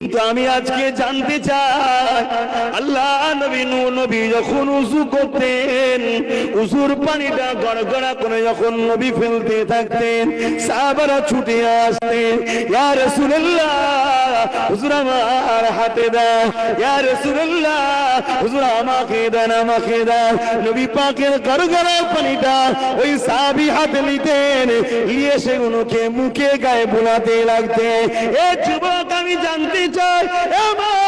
কিন্তু আমি আজকে জানতে চাই, আল্লাহ নবী নূহ নবী যখন করতেন পানিটা গড়গড়া করে যখন নবী ফেলতে থাকতেন ছুটে আসতেন হুজুর আমার হাতে হুজুর আমাকে দেন, আমাকে দাও নবী পাকের গড়গড়া পানিটা ওই হাতে নিতেন, নিয়ে সেগুলোকে মুখে গায়ে বোলাতে লাগতেন। এ যুবক আমি জানতে চাই আমার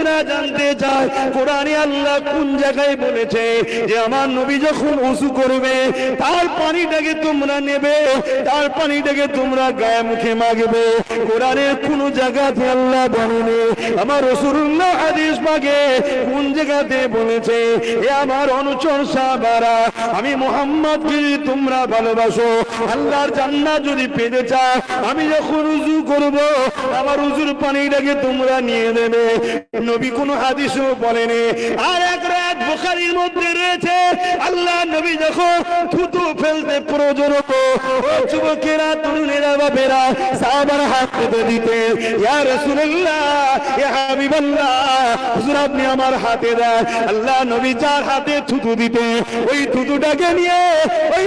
মায়েরা জানতে চায়, কোরআনে আল্লাহ কোন জায়গায় বলেছে যে আমার নবী যখন উঁচু করবে, তার পানিটাকে তোমরা নেবে, তার পানিটাকে তোমরা গায়ে মুখে মাগবে কোরআনের কোন জায়গাতে আল্লাহ বলেনি, আমার রসুল্লাহ হাদিস পাকে কোন জায়গাতে বলেছে, এ আমার অনুচর সাহাবারা, আমি মোহাম্মদ যদি তোমরা ভালোবাসো, আল্লাহর জান্নাত যদি পেতে চাও, আমি যখন উজু করব, আমার উজুর পানিটাকে তোমরা নিয়ে নেবে। নবী কোনো হাদিসও বলেনি। আর এক রাত বুখারীর মধ্যে রয়েছে, আল্লাহ নবী যখন থুতু ফেলতে প্রয়োজন হতো যুবকেরা, তরুণেরা বাবেরা সাহাবার হাত পেতে দিতে ইয়া আপনি আমার হাতে দেন। আল্লাহ নবী যার হাতে থুতু দিতে ওই থুতুটাকে নিয়ে ওই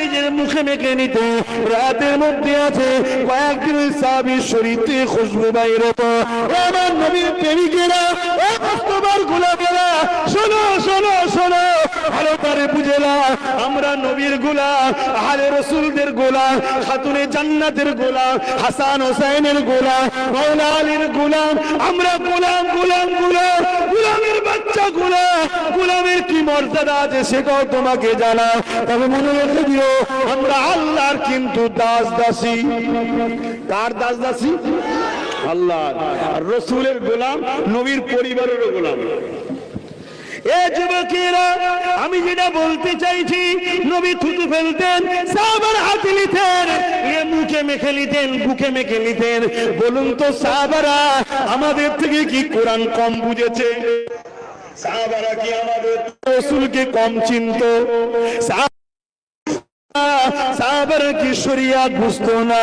নিজের মুখে মেখে নিতে। রাতের মধ্যে আছে কয়েকদিন সাহাবীর শরীর খুশবু বাইর আমার নবীর প্রেমিকেরা, ও কষ্টবার গোলাপেরা শোনো শোনো শোনো, ভালো করে বুঝেলা আমরা নবীর গোলাম, আহলে রসুলদের গোলাম, খাতুনে জান্নাতের গোলাম, হাসান হোসেনের গোলাম মৌলা আলীর গোলাম, আমরা গোলাম গোলাম গোলাম। গোলামের বাচ্চা, গোলাম, গোলামের কি মর্যাদা আছে সেটাও তোমাকে জানা? তবে মনে রেখে দিও, আমরা আল্লাহর কিন্তু দাস দাসী কার দাস দাসী আল্লাহ রসুলের গোলাম, নবীর পরিবারেরও গোলাম। আমি যেটা বলতে চাইছি, নবী থুতু ফেলতেন, সাহাবার হাতে নিতেন মুখে মেখে নিতেন, বুকে মেখে নিতেন। বলুন তো সাহাবারা, আমাদের থেকে কি কোরআন কম বুঝেছে? সাহাবারা কি আমাদের কম চিনত? সাহাবারা কি শরিয়াত বুঝতো না?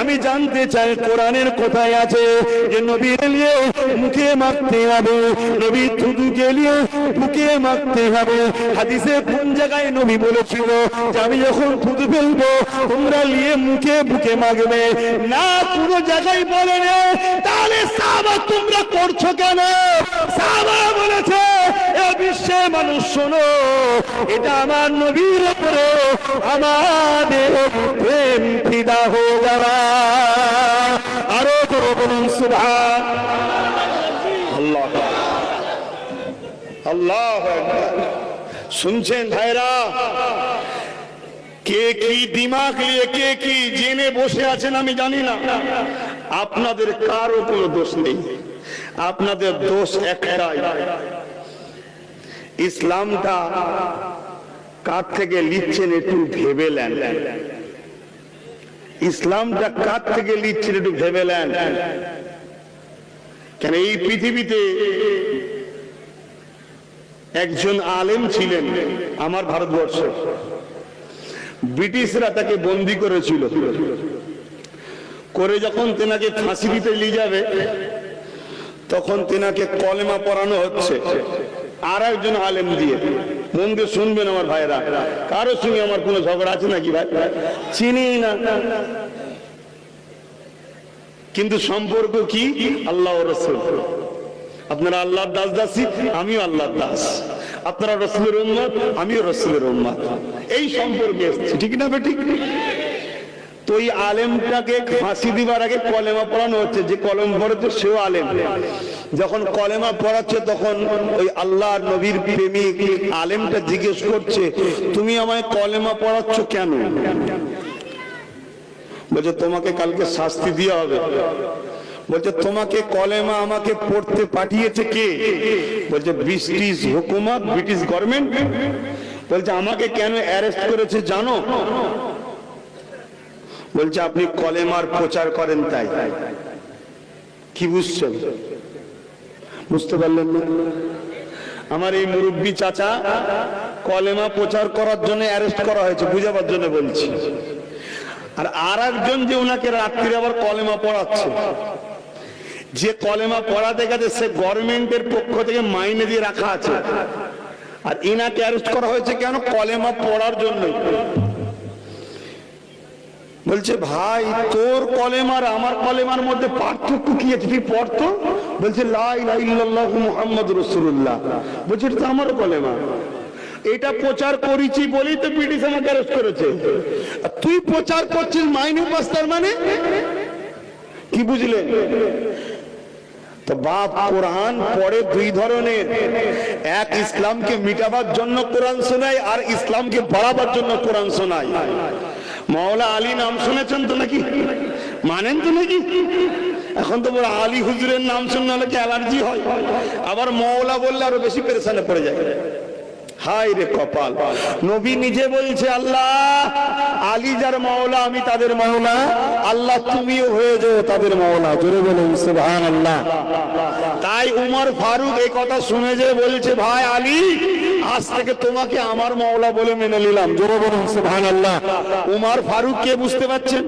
আমি জানতে চাই কোরআনের কোথায় আছে যে নবী এলিয়ে মুখে মাখতে হবে, নবী থুতু গেলিয়ে বুকে মাখতে হবে। হাদিসে কোন জায়গায় নবী বলেছিল যে আমি যখন থুতু ফেলব, তোমরা নিয়ে মুখে বুকে মাখবে। না, কোনো জায়গায় বলে না তাহলে সাহাবা তোমরা করছ কেন? সাহাবা বলেছে এ মানুষ, শোনো, এটা আমার নবীর উপরে আমাদের প্রেম ফিদা হয়ে যাওয়া। আরও করে বলুন আল্লাহ আল্লাহ শুনছেন ভাইরা? কে কি দিমাগ নিয়ে, কে কি জেনে বসে আছেন আমি জানি না। আপনাদের কারও কোনো দোষ নেই। আপনাদের দোষ একটাই ইসলামটা কার থেকে লিখছেন একটু ভেবে নেন। ইসলামটা কার থেকে লিখছেন একটু ভেবে নেন। কেন এই পৃথিবীতে একজন আলেম ছিলেন আমার ভারতবর্ষ। ব্রিটিশরা তাকে বন্দি করেছিল। করে যখন তেনাকে ফাঁসি দিতে নিয়ে যাবে, তখন তেনাকে কলেমা পড়ানো হচ্ছে। আর একজন আলেম দিয়ে। মন দিয়ে শুনবেন আমার ভাইরা কারও সঙ্গে আমার কোনো ঝগড়া আছে নাকি ভাই? চিনি না। কিন্তু সম্পর্ক কি? আল্লাহ রসুল। আপনারা আল্লাহর দাস দাসী, আমিও আল্লাহর দাস। আপনারা রসুলের উম্মত, আমিও রসুলের উম্মত। এই সম্পর্কে ঠিক না ঠিক তো এই আলেমটাকে ফাঁসি দিবার আগে কলেমা পড়ানো হচ্ছে। যে কলম পড়েছে সেও আলেম। যখন কলেমা পড়াচ্ছে তখন ওই আল্লাহর নবীর প্রেমিক আলেমটা জিজ্ঞেস করছে, তুমি আমায় কলেমা পড়াচ্ছ কেন? বলছে, তোমাকে কালকে শাস্তি দেওয়া হবে। বলছে, তোমাকে কলেমা আমাকে পড়তে পাঠিয়েছে কে? বলছে, ব্রিটিশ হুকুমত, ব্রিটিশ গভর্নমেন্ট। বলছে, আমাকে কেন অ্যারেস্ট করেছে জানো? বলছে, আপনি কলেমার প্রচার করেন তাই। কি বুঝছেন? বুঝতে পারলেন না? আমার এই মুরব্বী চাচা কলেমা প্রচার করার জন্য অ্যারেস্ট করা হয়েছে, বুঝাবার জন্য বলছি। আর আর একজন যে ওনাকে রাত্রিরে আবার কলেমা পড়াচ্ছে, যে কলেমা পড়াতে গেছে, সে গভর্নমেন্টের পক্ষ থেকে মাইনে দিয়ে রাখা আছে। আর ইনাকে অ্যারেস্ট করা হয়েছে কেন? কলেমা পড়ার জন্যই। বলছে, ভাই, তোর কলেমার, আমার কলেমার মধ্যে পার্থক্য কি আছে? তুই পড়তো? বলছে রসুল্লাহ বলছে, এটা আমার কলেমা এটা প্রচার করেছি বলেই তো ব্রিটিশ আমাকে অ্যারেস্ট করেছে। তুই প্রচার করছিস মাইনে পাস তার মানে? কি বুঝলেন? তো বাপ কোরআন দুই ধরনের। এক ইসলামকে মিটাবার জন্য কোরআন শোনায়, আর ইসলামকে বাড়াবার জন্য কোরআন শোনায়। মাওলা আলী নাম শুনেছেন তো নাকি? মানেন তো নাকি? এখন তো বড় আলী হুজুরের নাম শুনলে হলে কি অ্যালার্জি হয়? আবার মৌলা বললে আরও বেশি পেরেশানে পড়ে যায়। হাই রে কপাল। নবী নিজে বলছে, আল্লাহ, আলী যার মাওলা, আমি তাদের মাওলা। আল্লাহ তুমিও হয়ে যাও তাদের মাওলা। জোরে বলুন, সুবহানাল্লাহ। তাই উমর ফারুক এই কথা শুনে যে বলছে, ভাই আলী আজ থেকে তোমাকে আমার মাওলা বলে মেনে নিলাম। জোরে বলুন, সুবহানাল্লাহ। উমর ফারুক কে বুঝতে পারছেন?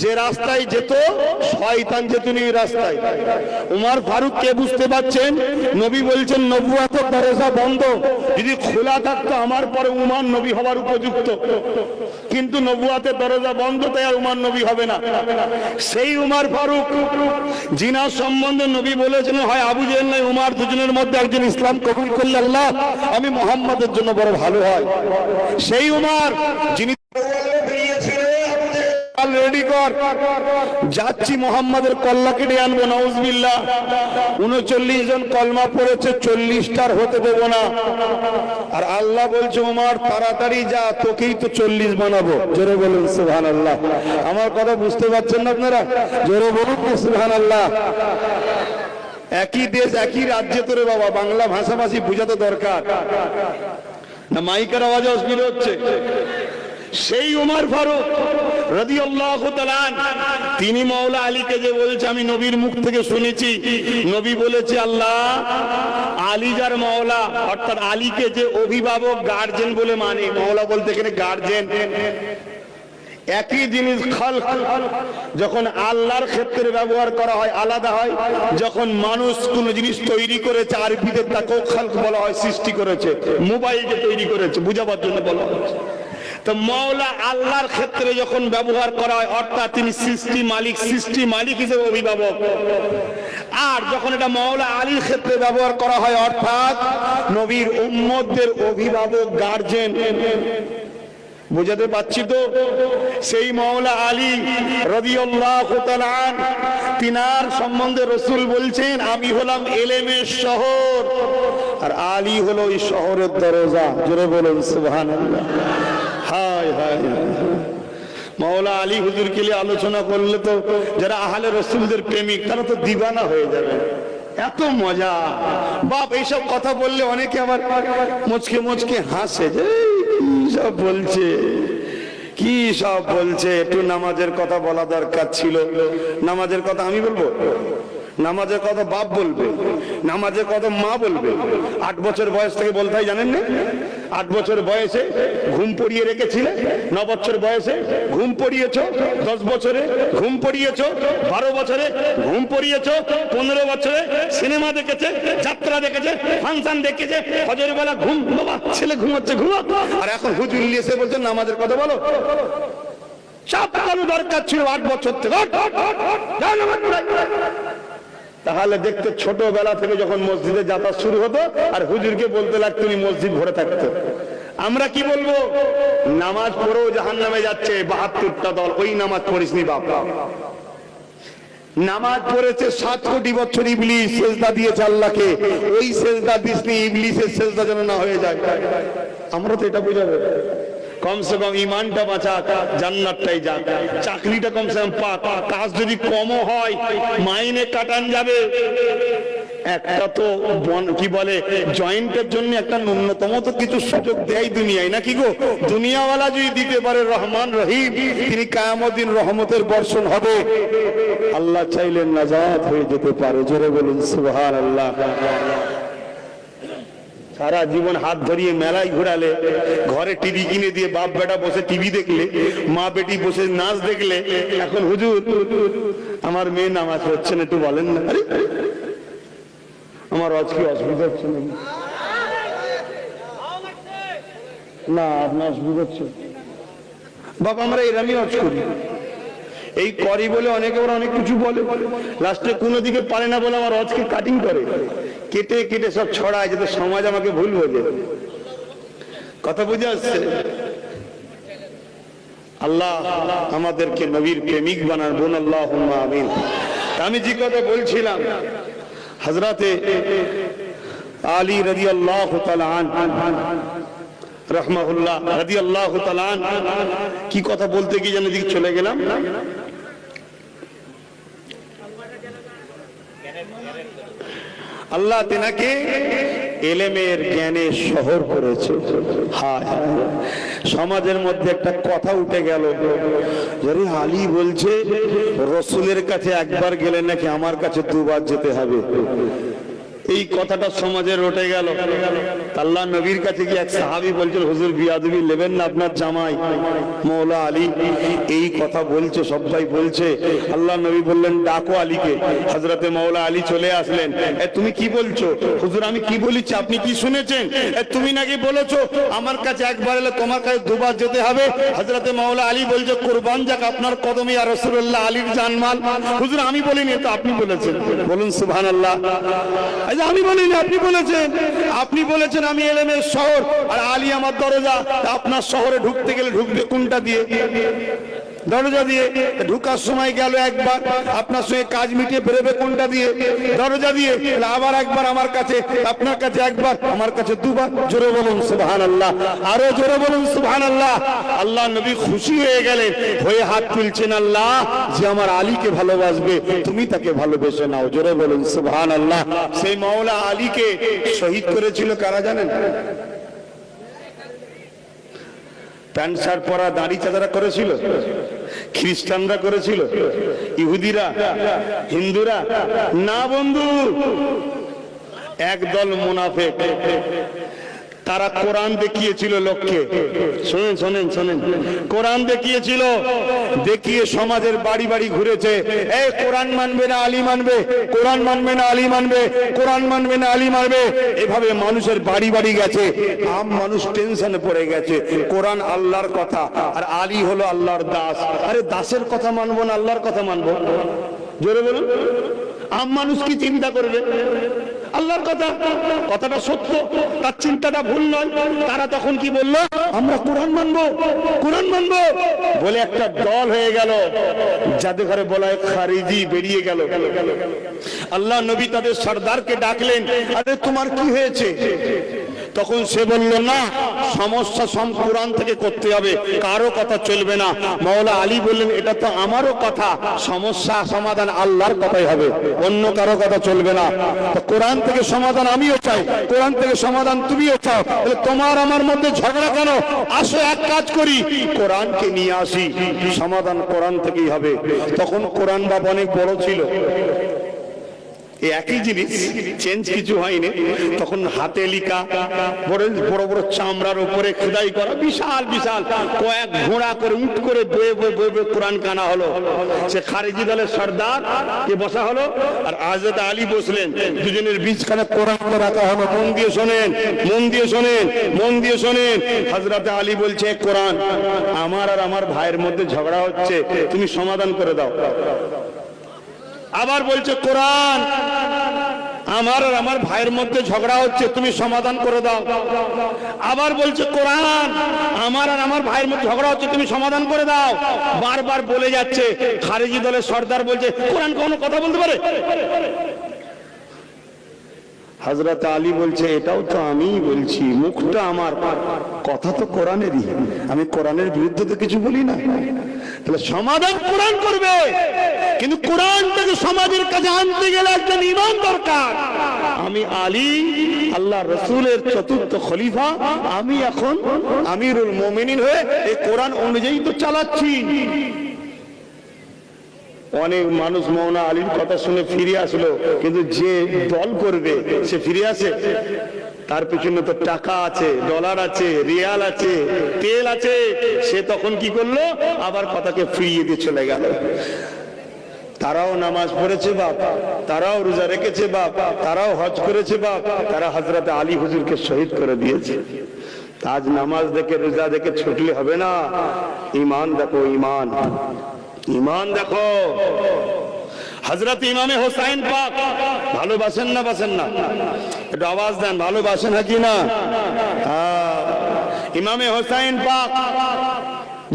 যে রাস্তায় যেত, শয়তান যেত এই রাস্তায়। উমর ফারুক কে বুঝতে পারছেন? নবী বলছেন, নবুয়াতের দরজা বন্ধ। যদি খোলা থাকতো, আমার পরে উমার নবী হওয়ার উপযুক্ত। কিন্তু নবুয়াতের দরজা বন্ধ, তাই আর উমার নবী হবে না। সেই উমার ফারুক, জিনার সম্বন্ধে নবী বলেছেন, হয় আবু জেহেল নাই উমার দুজনের মধ্যে একজন ইসলাম কবুল করলে আল্লাহ, আমি মোহাম্মদের জন্য বড় ভালো হয়। সেই উমার, যিনি উনচল্লিশ জন কলমা পড়েছে, চল্লিশটার হতে দেবো না। আর আল্লাহ বলছে তাড়াতাড়ি যা, তোকেই তো চল্লিশ বানাবো। আমার কথা বুঝতে পারছেন না আপনারা? জোরে বলুন সুহান আল্লাহ একই দেশ, একই রাজ্যে তোরে বাবা, বাংলা ভাষাভাষী বুঝাতে দরকার। না, মাইকের আওয়াজে অসুবিধা হচ্ছে। সেই উমার ফারুক তিনি মাওলা আলীকে যে বলছে, আমি নবীর মুখ থেকে শুনেছি। নবী বলেছে, আল্লাহ, আলী যার মাওলা, অর্থাৎ আলীকে যে অভিভাবক গার্জেন বলে মানে মাওলা বলতে এখানে গার্জেন একই জিনিস খাল যখন আল্লাহর ক্ষেত্রে ব্যবহার করা হয়, আলাদা হয়। যখন মানুষ কোন জিনিস তৈরি করেছে আরবিতে তাকেও খালক বলা হয়, সৃষ্টি করেছে। মোবাইলকে তৈরি করেছে, বুঝাবার জন্য বলা হচ্ছে তো মৌলা আল্লাহর ক্ষেত্রে যখন ব্যবহার করা হয়, অর্থাৎ তিনি সৃষ্টি মালিক সৃষ্টি মালিক হিসেবে অভিভাবক। আর যখন এটা মৌলা আলীর ক্ষেত্রে ব্যবহার করা হয়, অর্থাৎ নবীর উম্মতদের অভিভাবক গার্জেন বুঝাতে পারছি তো? সেই মৌলা আলী রবিউল্লাহ তিনার সম্বন্ধে রসুল বলছেন আমি হলাম এলেমের শহর। আর আলী হলো ওই শহরের দরজা। জোরে বলুন সুবহান হায় হায় মাওলা আলী হুজুরকে নিয়ে আলোচনা করলে তো যারা আহলে রসুলদের প্রেমিক তারা তো দিবানা হয়ে যাবে। এত মজা। বাপ এইসব কথা বললে অনেকে আবার মুচকে মুচকে হাসে। যে "এই, কি সব বলছে? কি সব বলছে? একটু নামাজের কথা বলা দরকার ছিল। নামাজের কথা আমি বলব? নামাজের কথা বাপ বলবে, নামাজের কথা মা বলবে। আট বছর বয়স থেকে বলতে জানেন না? আট বছর বয়সে ঘুম পড়িয়ে রেখেছিলে? ন বছর বয়সে ঘুম পড়িয়েছ? দশ বছরে ঘুম পড়িয়েছ? বারো বছরে ঘুম পড়িয়েছ? পনেরো বছরে সিনেমা দেখেছে, যাত্রা দেখেছে, ফাংশন দেখেছে হজের বেলা ঘুম, বাবা, ছেলে ঘুমাচ্ছে ঘুমা আর এখন হুজুর এসে বলছেন নামাজের কথা বলো। চাপ দরকার ছিল আট বছর থেকে। তাহলে দেখতে ছোটবেলা থেকে যখন মসজিদে যাতায়াত শুরু হতো, আর হুজুরকে বলতে লাগতো মসজিদ ভরে থাকতো। আমরা কি বলব? নামাজ পড়েও জাহান নামে যাচ্ছে, বাহাত্তরটা দল, ওই নামাজ পড়িসনি বাপ। নামাজ পড়েছে সাত কোটি বছর ইবলিস সেজদা দিয়েছে আল্লাহকে। ওই সেজদা দিসনি, ইবলিসের সেজদা যেন না হয়ে যায়। আমরা তো এটা বুঝাবে। কমসে কম ইমানটা বাঁচা, জান্নাতটাই যাক। চাকরিটা কমসে কম পাক কাজ যদি কমও হয়, মাইনে কাটান যাবে। একটা তো কি বলে, জয়েন্টের জন্য একটা ন্যূনতম তো কিছু সুযোগ দেয় দুনিয়ায়, নাকি গো? দুনিয়াওয়ালা যদি দিতে পারে রহমান রহিম, তিনি কায়ামদিন রহমতের বর্ষণ হবে। আল্লাহ চাইলেন নাজাত হয়ে যেতে পারে, জোরে বলুন সুবহান আল্লাহ সারা জীবন হাত ধরিয়ে মেলায় ঘোরালে, ঘরে টিভি কিনে দিয়ে বাপ বেটা বসে টিভি দেখলে, মা বেটি বসে নাচ দেখলে, এখন হুজুর, আমার মেয়ে নামাজ হচ্ছে না একটু বলেন না। আমার আজ অসুবিধা হচ্ছে নাকি? না, আপনার অসুবিধা হচ্ছে। বাবা, আমরা এরামই অজ করি। এই করি বলে অনেকে ওরা অনেক কিছু বলে। লাস্টে কোনো দিকে পারে না বলে আমার অজকে কাটিং করে। কেটে কেটে সব ছড়ায় যাতে সমাজ আমাকে ভুল বোঝে। কথা বুঝে আসছে? আল্লাহ আমাদেরকে নবীর প্রেমিক বানান। বোন আল্লাহ আমিন। আমি যে কথা বলছিলাম হজরতে আলী রদি আল্লাহ রহমাহুল্লাহ রদি আল্লাহ কি কথা বলতে গিয়ে যেন চলে গেলাম? আল্লাহ তেনাকে এলেমের জ্ঞানে শহর করেছে। সমাজের মধ্যে একটা কথা উঠে গেল। যদি আলী বলছে, রসুলের কাছে একবার গেলে নাকি আমার কাছে দুবার যেতে হবে। এই কথাটা সমাজের রটে গেল। আল্লাহ নবীর কাছে গিয়ে এক সাহাবি বলছিল, হুজুর, বিয়াদবি নেবেন না আপনার জামাই, মৌলা আলী। এই কথা বলছে, সবাই বলছে। আল্লাহ নবী বললেন, ডাকো আলীকে। হজরতে মৌলা আলী চলে আসলেন। এ, তুমি কি বলছো? হুজুর, আমি কি বলেছি? আপনি কি শুনেছেন? তুমি নাকি বলেছ? আমার কাছে একবার এলে তোমার কাছে দুবার যেতে হবে। হজরতে মৌলা আলী বলছে, কোরবান যাক আপনার কদমে আর রসুল্লাহ আলীর জানমাল। হুজুর, আমি বলিনি। তো আপনি বলেছেন। বলুন সুবহান আল্লাহ আমি বলিনি, আপনি বলেছেন। আপনি বলেছেন আমি এলেমের শহর। আর আলী আমার দরজা আপনার শহরে ঢুকতে গেলে ঢুকবে কোনটা দিয়ে? দরজা দিয়ে ঢুকার সময় গেল একবার। আপনার সঙ্গে কাজ মিটিয়ে বেরোবে কোনটা দিয়ে? দরজা দিয়ে। আবার একবার আমার কাছে, আপনার কাছে একবার, আমার কাছে দুবার। জোরে বলুন সুবহান আল্লাহ আরও জোরে বলুন সুবহান আল্লাহ আল্লাহ নবী খুশি হয়ে গেলেন। হয়ে হাত তুলছেন আল্লাহ যে আমার আলীকে ভালোবাসবে। তুমি তাকে ভালোবেসে নাও। জোরে বলুন সুবহান আল্লাহ সেই মাওলা আলীকে শহীদ করেছিল কারা জানেন? প্যান্ট শার্ট পরা দাড়ি চাঁদারা করেছিল? খ্রিস্টানরা করেছিল। ইহুদিরা হিন্দুরা না বন্ধু একদল মুনাফেক। তারা কোরআন দেখিয়েছিল লোককে। শোনেন শোনেন শোনেন। কোরআন দেখিয়েছিল, দেখিয়ে সমাজের বাড়ি বাড়ি ঘুরেছে। এই কোরআন মানবে না, আলী মানবে? কোরআন মানবে না, আলী মানবে? কোরআন মানবে না, আলী মানবে? এভাবে মানুষের বাড়ি বাড়ি গেছে। আম মানুষ টেনশনে পড়ে গেছে। কোরআন আল্লাহর কথা, আর আলী হলো আল্লাহর দাস। আরে, দাসের কথা মানবো না, আল্লাহর কথা মানবো? জোরে বলুন। আম মানুষ কি চিন্তা করবে? আল্লাহর কথা, কথাটা সত্য, তার চিন্তাটা ভুল নয়। তারা তখন কি বলল? আমরা কোরআন মানবো কোরআন মানবো। বলে একটা দল হয়ে গেল যাদের ঘরে বলা খারিজি বেরিয়ে গেল। আল্লাহ নবী তাদের সর্দারকে ডাকলেন, আরে তোমার কি হয়েছে? তখন সে বলল, না, সমস্যা কোরআন থেকে করতে হবে, কারও কথা চলবে না। মাওলা আলী বললেন, এটা তো আমারও কথা, সমস্যা, সমাধান আল্লাহর কথাই হবে, অন্য কারও কথা চলবে না। কোরআন থেকে সমাধান আমিও চাই, কোরআন থেকে সমাধান তুমিও চাও, তাহলে তোমার আমার মধ্যে ঝগড়া কেন? আসো, এক কাজ করি, কোরআনকে নিয়ে আসি, সমাধান কোরআন থেকেই হবে। তখন কোরআন বাব অনেক বড় ছিল। একই জিনিস চেঞ্জ কিছু হয়নি। তখন হাতে লিখা, বড় বড় বড় চামড়ার উপরে খোদাই করা, বিশাল বিশাল, কয়েক ঘোড়া করে উঠ করে বয়ে বয়ে বয়ে কোরআন কানা হলো। সে খারেজি দলের সর্দার, কে বসা হলো? আর আজরত আলী বসলেন। দুজনের বীজখানে কোরআন রাখা হলো। মন দিয়ে শোনেন, মন দিয়ে শোনেন, মন দিয়ে শোনেন। হজরত আলী বলছে কোরআন, আমার আর আমার ভাইয়ের মধ্যে ঝগড়া হচ্ছে। তুমি সমাধান করে দাও। আবার বলছে, কোরআন, আমার আর আমার ভাইয়ের মধ্যে ঝগড়া হচ্ছে, তুমি সমাধান করে দাও। আবার বলছে, কোরআন, আমার আর আমার ভাইয়ের মধ্যে ঝগড়া হচ্ছে, তুমি সমাধান করে দাও। বারবার বলে যাচ্ছে, খারেজি দলের সর্দার বলছে, কোরআন কোনো কথা বলতে পারে? হজরত আলী বলছে, এটাও তো আমি বলছি, মুখটা আমার। কথা তো কোরআনেরই। আমি কোরআনের বিরুদ্ধে তো কিছু বলি না। তাহলে সমাধান কোরআন করবে। কিন্তু কোরআনটাকে সমাজের কাছে আনতে গেলে একজন ইমান দরকার। আমি আলী, আল্লাহ রসুলের চতুর্থ খলিফা। আমি এখন আমিরুল মোমিনিন হয়ে এই কোরআন অনুযায়ী তো চালাচ্ছি। অনেক মানুষ মৌনা আলীর কথা শুনে ফিরে আসলো, কিন্তু যে দল করবে, সে ফিরে আসে। তার পিছনে তো টাকা আছে ডলার আছে রিয়াল আছে, তেল আছে। সে তখন কি করল? আবার কথাকে ফিরিয়ে দিয়ে চলে গেল। তারাও নামাজ পড়েছে বাপ, তারাও রোজা রেখেছে বাপ, তারাও হজ করেছে বাপ, তারা হজরত আলী হুজুরকে শহীদ করে দিয়েছে। আজ নামাজ দেখে, রোজা দেখে ছুটলে হবে না। ইমান দেখো ইমান ইমান দেখো। হজরত ইমামে হোসাইন পাক, ভালোবাসেন না, বাসেন না। একটু আওয়াজ দেন ভালোবাসেন নাকি না? হ্যাঁ। ইমামে হোসাইন পাক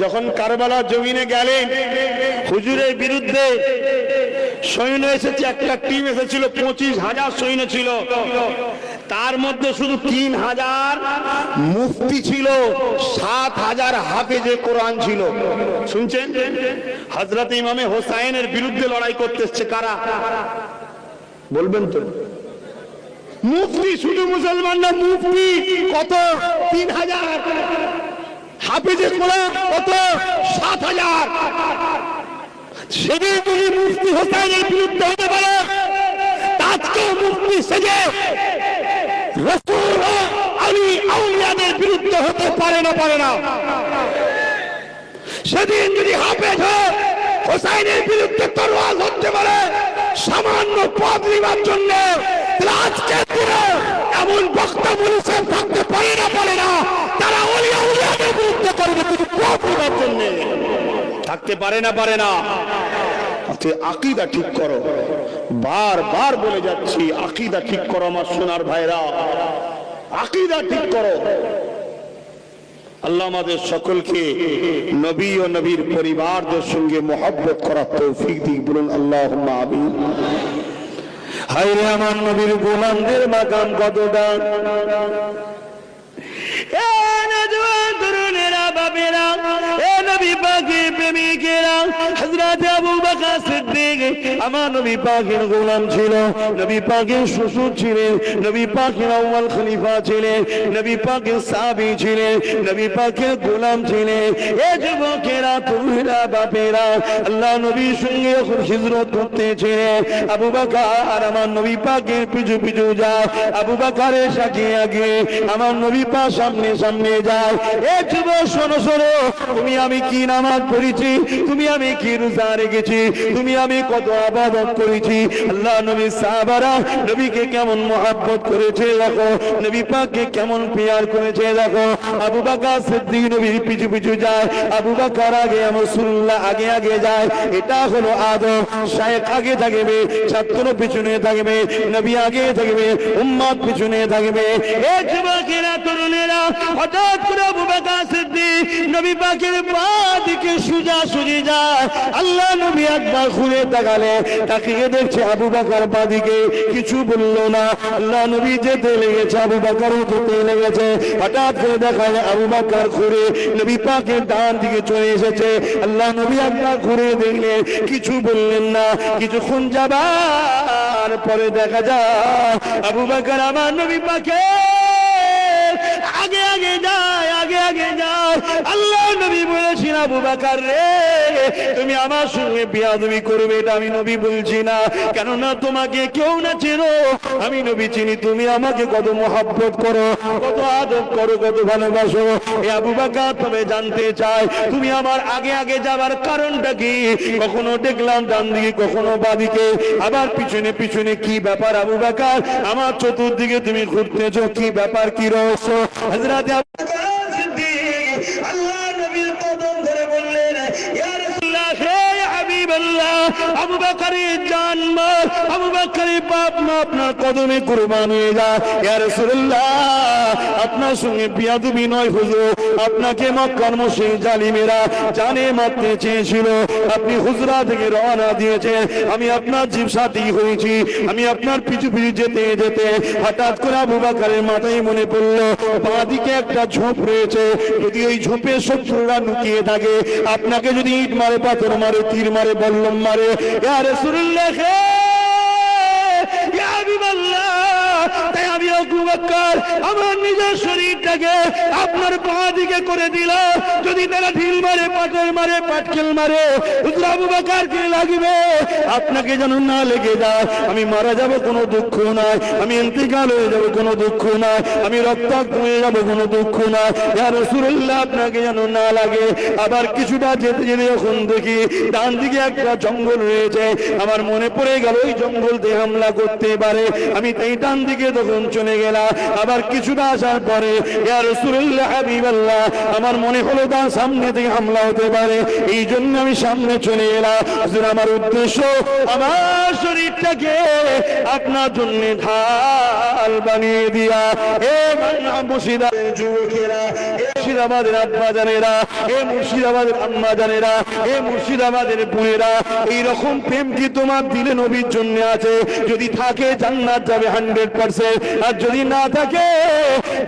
যখন কারবালা জমিনে গেলেন, হুজুরের বিরুদ্ধে সৈন্য এসেছে, একটা টিম এসেছিল, পঁচিশ হাজার সৈন্য ছিল। তার মধ্যে শুধু তিন হাজার মুফতি ছিল, সাত হাজার হাফেজে কোরআন ছিল। শুনছেন? হজরত ইমামে হোসাইনের বিরুদ্ধে লড়াই করতে এসছে কারা? বলবেন তো। মুফতি শুধু মুসলমান না, মুফতি কত? তিন হাজার। হাফিজে কোরআন কত? সাত হাজার। সেদিন যদি মুফতি হোসাইনের বিরুদ্ধে হতে পারে আজকে মুফতি সেজে রসুল আলী আউলিয়াদের বিরুদ্ধে হতে পারে না পারে না। সেদিন যদি হাফেজ হোসাইনের বিরুদ্ধে তরোয়াল হতে পারে, সামান্য পদ নিবার জন্য এমন বক্তা থাকতে পারে না পারে না। তারা করবে জন্য? থাকতে পারে না পারে না। আকিদা ঠিক করো। বার বার বলে যাচ্ছি, আকিদা ঠিক করো আমার সোনার ভাইরা। আকিদা ঠিক করো। আল্লাহ আমাদের সকলকে নবী ও নবীর পরিবারদের সঙ্গে মোহাব্বত করার তৌফিক দিক, বলুন আল্লাহ আমিন। হাইরে আমার নবীর গোলামদের মাকাম এ নজওয়ান তরুণেরা বাপেরা এ আমার নবী পাখির গোলাম ছিল, নবী পাখির শ্বশুর ছিলেন, নবী পাখির আউয়াল খলিফা ছিলেন, নবী পাখির সাহাবী ছিলেন, নবী পাখির গোলাম ছিলেন। এ যুবকেরা তরুণেরা বাপেরা, আল্লাহ নবীর সঙ্গে যখন হিজরত করতেছিলেন আবু বকর আমার নবী পাখির পিছু পিছু যায়, আবু বকরের সাথে আগে আমার নবী পা সামনে সামনে এ শোনো শোনো, তুমি আমি কি নামাজ পড়েছি তুমি আমি কি রোজা রেখেছি? তুমি আমি কত আবাদত করেছি? আল্লাহ নবী সাহাবারা নবীকে কেমন মহাব্বত করেছে দেখো। নবী পাককে কেমন পেয়ার করেছে দেখো। আবু বাকা সিদ্দিক নবীর পিছু পিছু যায়। আবু বাকার আগে রাসূলুল্লাহ আগে আগে যায়। এটা হলো আদব। শায়েখ আগে থাকবে, ছাত্র পিছনে থাকবে, নবী আগে থাকবে উম্মত পিছনে থাকবে। এ যুবকেরা, তরুণেরা, হঠাৎ করে আবু বকর সিদ্দিক নবী পাকের পা দিকে সুজা সুজি যায়। আল্লাহ নবী একবার ঘুরে তাকালে, তাকিয়ে দেখছে আবু বকর পা দিকে কিছু বলল না। আল্লাহ নবী যেতে লেগেছে, আবু বকর যেতে লেগেছে। হঠাৎ করে দেখা যায় আবু বকর ঘুরে নবী পাকের ডান দিকে চলে এসেছে। আল্লাহ নবী একবার ঘুরে দেখলেন কিছু বললেন না। কিছুক্ষণ যাবার পরে দেখা যায়, আবু বকর আমার নবী পাকে আগে আগে যায় আগে আগে যায় আল্লাহ নবী বলেছেন, আবু বাকার রে, তুমি আমার সঙ্গে বিয়াদবি করবে এটা আমি নবী বলছি না। কেননা তোমাকে কেউ না চেনো। আমি নবী চিনি, তুমি আমাকে কত মহাব্বত করো, কত আদব করো, কত ভালোবাসো। এ আবু বাকার, তবে জানতে চাই, তুমি আমার আগে আগে যাবার কারণটা কি? কখনো দেখলাম ডান দিকে, কখনো বাদিকে আবার পিছনে পিছনে কি ব্যাপার আবু বাকার? আমার চতুর্দিকে তুমি ঘুরতেছো, কি ব্যাপার, কি রহস্য? সিদ্দিক আল্লাহ হাবিবাল্লাহ আবু আবু বাপ মা আপনার কদমে কুরবান হয়ে ইয়া রাসূলুল্লাহ, আপনার সঙ্গে বিয়াদবি নয় হুজুর, আপনাকে মক্কার মুশরিক জালিমেরা জানে মারতে চেয়েছিল। আপনি হুজরা থেকে রওনা দিয়েছেন, আমি আপনার জীব সাথী হয়েছি, আমি আপনার পিছু পিছু যেতে যেতে হঠাৎ করে আবু বকরের মাথায় মনে পড়ল, বাঁদিকে একটা ঝোপ রয়েছে, যদি ওই ঝোপে শত্রুরা লুকিয়ে থাকে, আপনাকে যদি ইট মারে, পাথর মারে, তীর মারে বল্লম মারে ইয়া রাসূলুল্লাহ ইয়া হাবিবাল্লাহ আমি আবু আমার নিজের শরীরটাকে আপনার বাঁ দিকে করে দিল যদি তারা ঢিল মারে পাথর মারে, পাটকেল মারে আবু বকর কে লাগবে? আপনাকে যেন না লেগে যায়, আমি মারা যাব কোনো দুঃখ নাই, আমি ইন্তিকাল হয়ে যাব কোনো দুঃখ নাই, আমি রক্তাক্ত হয়ে যাব কোনো দুঃখ নাই। ইয়া রাসূলুল্লাহ, আপনাকে যেন না লাগে। আবার কিছুটা যেতে যেতে যখন দেখি, ডান দিকে একটা জঙ্গল রয়েছে, আমার মনে পড়ে গেল, ওই জঙ্গল দিয়ে হামলা করতে পারে। আমি তাই ডান দিকে তখন চলে গেলাম। আবার কিছুটা আসার পরে আমার মনে হলো তার সামনে থেকে হামলা হতে পারে। এই জন্য আমি সামনে চলে এলাম। আমার উদ্দেশ্য, আমার শরীরটাকে আপনার জন্য ঢাল বানিয়ে দিয়া। এ বসিদা যুবকেরা মুর্শিদাবাদের আব্বা জানেরা, এ মুর্শিদাবাদের আম্মা জানেরা, এ মুর্শিদাবাদের বোনেরা, এইরকম প্রেম কি তোমার দিলে নবীর জন্য আছে? যদি থাকে জান্নাত যাবে হান্ড্রেড পার্সেন্ট আর যদি না থাকে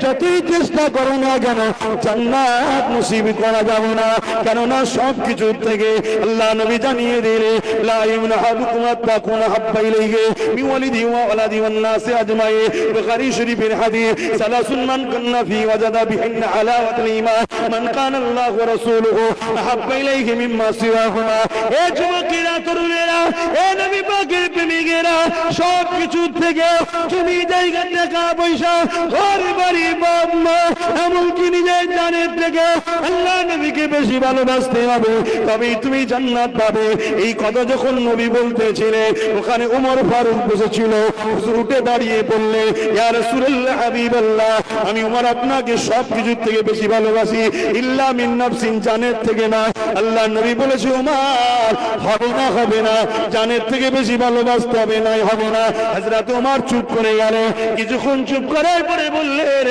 যতই চেষ্টা করো না কেন, জান্নাত নসিব করা যাবে না। কেননা সব কিছুর থেকে আল্লাহ নবী জানিয়ে দিলে লা ইমনাহাদুকুম আত্তাকুন হাব্বা ইলাইহি মিন ওয়ালিদি ওয়া ওয়ালাদি ওয়ান নাসি আজমাই বুখারী শরীফের হাদিস, সালাসুন মান কান্না ফি ওয়াজাদা বিহিন্না হালাওয়াতুল ঈমান মান কানা আল্লাহু ওয়া রাসূলুহু আহাব্বা ইলাইহি মিম্মা সিওয়াহুমা। এ যুবকেরা, তরুণেরা এ নবী পাকের প্রেমিকেরা সব কিছু থেকে তুমি জায়গা টাকা পয়সা, ঘর বাড়ি বাপ মা এমনকি নিজের জানের থেকে আল্লাহ নবীকে বেশি ভালোবাসতে হবে। তুমি জান্নাত পাবে। এই কথা যখন নবী বলতেছিলে ওখানে উমর ফারুক বসেছিল। উঠে দাঁড়িয়ে বললে আমি উমর আপনাকে সব কিছুর থেকে বেশি ভালোবাসি। ইল্লা মিন জানের থেকে না। আল্লাহ নবী বলেছে, উমর, হবে না হবে না। জানের থেকে বেশি ভালোবাসতে হবে নাই, হবে না। হযরত চুপ করে গেল কিছুক্ষণ চুপ করার পরে বললেন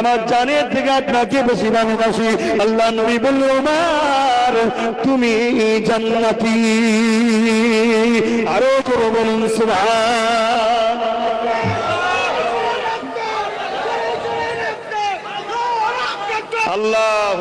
আমার জানের থেকে আপনাকে বেশি ভালোবাসি। আল্লাহ নবী বলল উমর তুমি জান্নাতি। আরও বলুন সুবহান আল্লাহ